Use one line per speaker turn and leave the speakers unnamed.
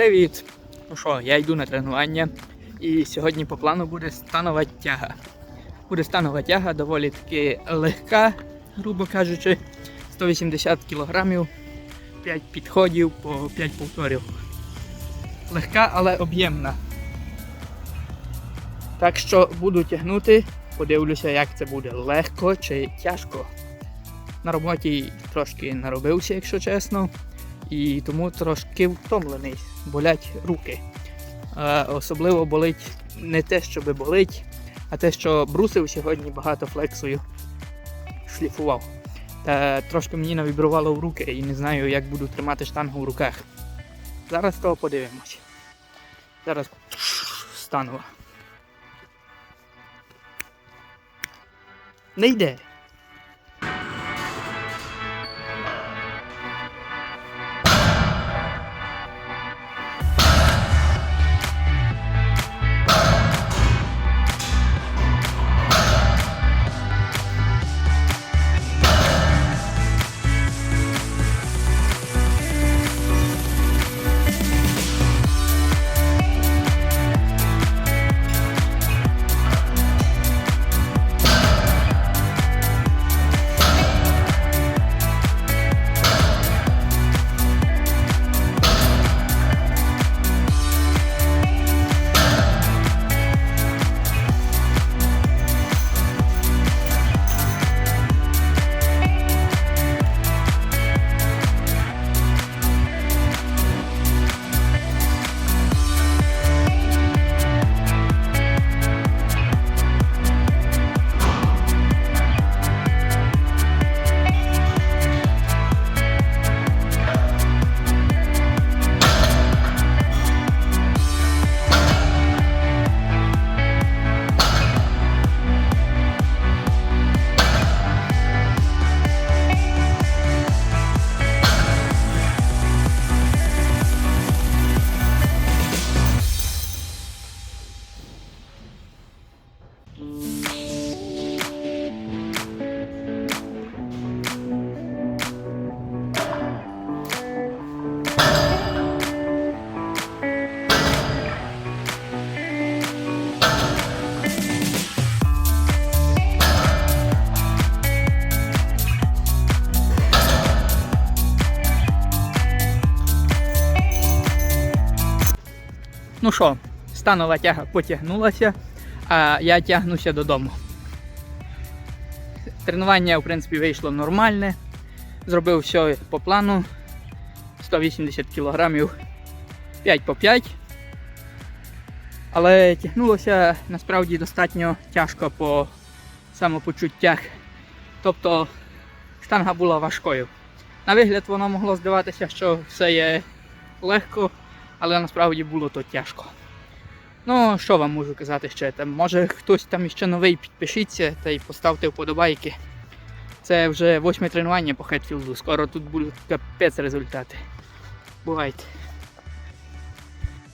Привіт! Ну що, я йду на тренування і сьогодні по плану буде станова тяга. Буде станова тяга доволі таки легка, грубо кажучи, 180 кг, 5 підходів по 5 повторів. Легка, але об'ємна. Так що буду тягнути, подивлюся, як це буде легко чи тяжко. На роботі трошки наробився, якщо чесно і тому трошки втомлений, болять руки. Е, особливо болить не те, що би болить, а те, що брусив сьогодні багато флексою шліфував. Та трошки мені навібрувало в руки і не знаю, як буду тримати штангу в руках. Зараз того подивимось. Зараз стану. Не йде. Ну що, станова тяга потягнулася, а я тягнуся додому. Тренування, в принципі, вийшло нормальне. Зробив все по плану. 180 кг 5 по 5. Але тягнулося насправді достатньо тяжко по самопочуттях. Тобто штанга була важкою. На вигляд воно могло здаватися, що все є легко, але насправді було то тяжко. Ну, що вам можу казати ще? Там, може хтось там ще новий, підпишіться та й поставте вподобайки. Це вже восьме тренування по Хетфілду. Скоро тут будуть капець результати. Бувайте.